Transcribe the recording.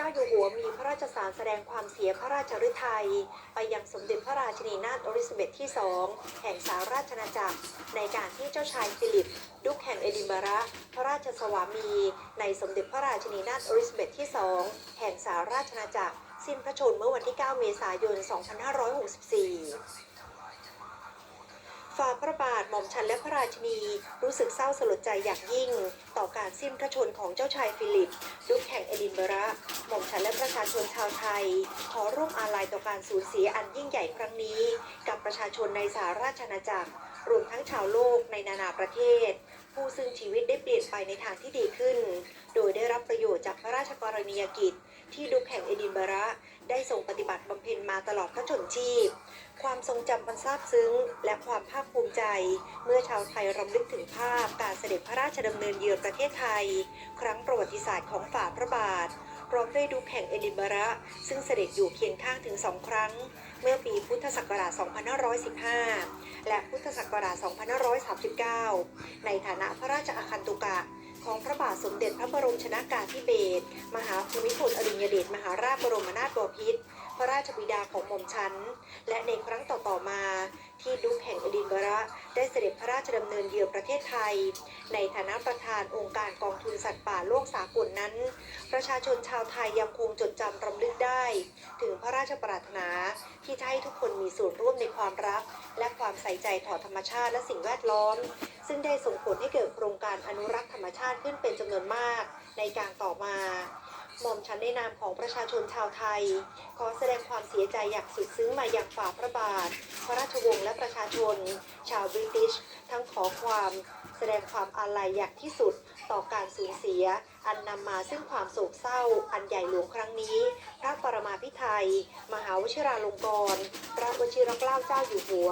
้าอยู่หัวมีพระราชสารแสดงความเสียพระราชฤทัย ไปยังสมเด็จพระราชินีนาถอลิซาเบธที่สองแห่งสาราชนาจักร ในการที่เจ้าชายฟิลิป ดุกแห่งเอดินบะระ พระราชสวามี ในสมเด็จพระราชินีนาถอลิซาเบธที่สองแห่งสาราชนาจักร สิ้นพระชนม์เมื่อวันที่ 9 เมษายน 2564 ฝ่าพระบาทหม่อมชันและพระราชนีรู้สึกเศร้าสลดใจอย่างยิ่ง ต่อการสิ้นพระชนของเจ้าชายฟิลิป ดุกแห่งเอดินบะระหม่อมฉันและประชาชนชาวไทย ขอร่วมอาลัยต่อการสูญเสียอันยิ่งใหญ่ครั้งนี้ กับประชาชนในสาราชอาณาจักร รวมทั้งชาวโลกในนานาประเทศ ผู้ซึ่งชีวิตได้เปลี่ยนไปในทางที่ดีขึ้น โดยได้รับประโยชน์จากพระราชกรณียกิจ ที่ดุกแห่งเอดินบะระ ได้ทรงปฏิบัติบำเพ็ญมาตลอดพระชนชีพ ความทรงจำมันซาบซึ้ง และความภาคภูมิใจ เมื่อชาวไทยรำลึกถึงภาพการเสด็จพระราชดำเนินเยือนประเทศไทย ครั้งประวัติศาสตร์ของฝ่าพระบาท พร้อมด้วยดูแข่งเอดินบะระ ซึ่งเสด็จอยู่เคียงข้างถึงสองครั้ง เมื่อปีพุทธศักราช 2515 และพุทธศักราช 2539 ในฐานะพระราชอาคันตุกะ ของพระบาทสมเด็จพระบรมชนากาธิเบศรมหาภูมิพลอดุลยเดชมหาราชบรมนาถบพิตรพระราชบิดาของหม่อมชัน และในครั้งต่อๆมา ที่ดุกแห่งอดินบะระได้เสด็จพระราชดำเนินเยือนประเทศไทย ในฐานะประธานองค์การกองทุนสัตว์ป่าโลกสากลนั้น ประชาชนชาวไทยยังคงจดจำรำลึกได้ ถึงพระราชปรารถนาที่จะให้ทุกคนมีส่วนร่วมในความรัก และความใส่ใจต่อธรรมชาติและสิ่งแวดล้อม ซึ่งได้ส่งผลให้เกิดโครงการอนุรักษ์ธรรมชาติขึ้นเป็นจำนวนมากในการต่อมาหม่อมฉันในนามของประชาชนชาวไทย ขอแสดงความเสียใจอย่างสุดซึ้งมาอย่างฝ่าพระบาท พระราชวงศ์และประชาชน ชาวบริติช ทั้งขอความแสดงความอาลัยอย่างที่สุดต่อการสูญเสีย อันนำมาซึ่งความโศกเศร้า อันใหญ่หลวงครั้งนี้ พระปรมาภิไธยมหาวชิราลงกรณ์พระวชิรเกล้าเจ้าอยู่หัว